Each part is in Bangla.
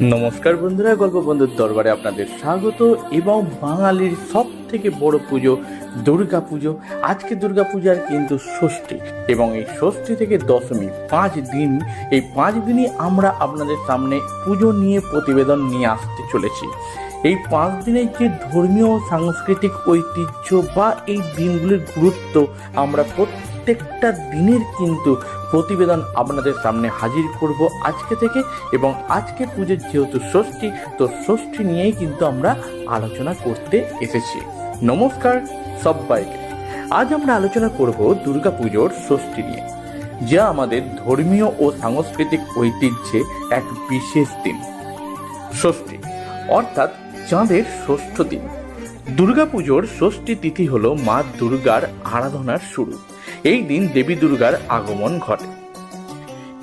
নমস্কার বন্ধুরা গল্প বন্ধুর দরবারে আপনাদের স্বাগত এবং বাঙালির সব থেকে বড় পুজো দুর্গা পুজো আজকে দুর্গা পূজার কিন্তু ষষ্ঠী এবং এই ষষ্ঠী থেকে দশমী, পাঁচ দিন। এই পাঁচ দিনই আমরা আপনাদের সামনে পুজো নিয়ে, প্রতিবেদন নিয়ে আসতে চলেছি। এই পাঁচ দিনের যে ধর্মীয়, সাংস্কৃতিক ঐতিহ্য বা এই দিনগুলির গুরুত্ব আমরা প্রত্যেকটা দিনের কিন্তু প্রতিবেদন আপনাদের সামনে হাজির করব আজকে থেকে এবং আজকে পুজোর যেহেতু ষষ্ঠী, তো ষষ্ঠী নিয়েই কিন্তু আমরা আলোচনা করতে এসেছি। নমস্কার সবাইকে। আজ আমরা আলোচনা করব দুর্গা পুজোর ষষ্ঠী নিয়ে, যা আমাদের ধর্মীয় ও সাংস্কৃতিক ঐতিহ্যে এক বিশেষ দিন। ষষ্ঠী, অর্থাৎ চাঁদের ষষ্ঠ দিন। দুর্গাপুজোর ষষ্ঠী তিথি হল মা দুর্গার আরাধনার শুরু। এই দিন দেবী দুর্গার আগমন ঘটে।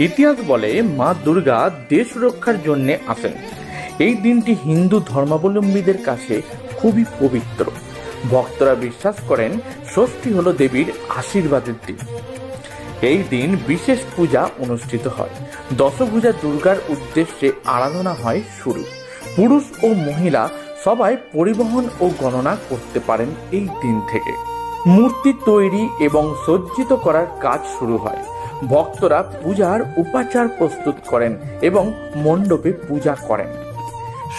ইতিহাস বলে মা দুর্গা দেশ রক্ষার জন্য আসেন। এই দিনটি হিন্দু ধর্মাবলম্বীদের কাছে খুবই পবিত্র। ভক্তরা বিশ্বাস করেন, ষষ্ঠী হল দেবীর আশীর্বাদের দিন। এই দিন বিশেষ পূজা অনুষ্ঠিত হয়। দশভূজা দুর্গার উদ্দেশ্যে আরাধনা হয় শুরু। পুরুষ ও মহিলা সবাই পরিবহন ও গণনা করতে পারেন এই দিন থেকে। মূর্তি তৈরি এবং সজ্জিত করার কাজ শুরু হয়। ভক্তরা পূজার উপাচার প্রস্তুত করেন এবং মণ্ডপে পূজা করেন।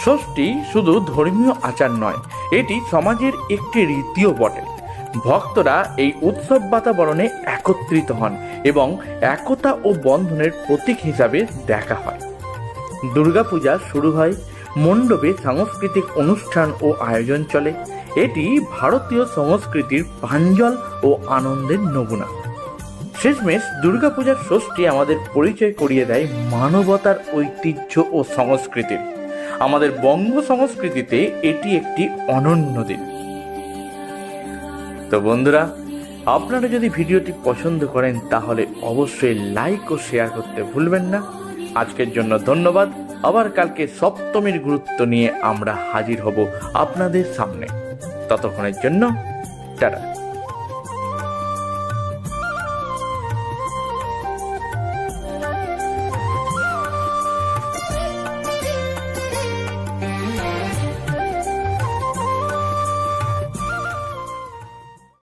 ষষ্ঠী শুধু ধর্মীয় আচার নয়, এটি সমাজের একটি রীতিও বটে। ভক্তরা এই উৎসব বাতাবরণে একত্রিত হন এবং একতা ও বন্ধনের প্রতীক হিসাবে দেখা হয়। দুর্গাপূজা শুরু হয় মণ্ডপে সাংস্কৃতিক অনুষ্ঠান ও আয়োজন চলে। এটি ভারতীয় সংস্কৃতির প্রাঞ্জল ও আনন্দের নমুনা। শেষমেশ দুর্গাপূজার ষষ্ঠী আমাদের পরিচয় করিয়ে দেয় মানবতার ঐতিহ্য ও সংস্কৃতির। আমাদের বঙ্গ সংস্কৃতিতে এটি একটি অনন্য দিন। তো বন্ধুরা, আপনারা যদি ভিডিওটি পছন্দ করেন তাহলে অবশ্যই লাইক ও শেয়ার করতে ভুলবেন না। আজকের জন্য ধন্যবাদ। আবার কালকে সপ্তমীর গুরুত্ব নিয়ে আমরা হাজির হব আপনাদের সামনে। ততক্ষণের জন্য টাটা।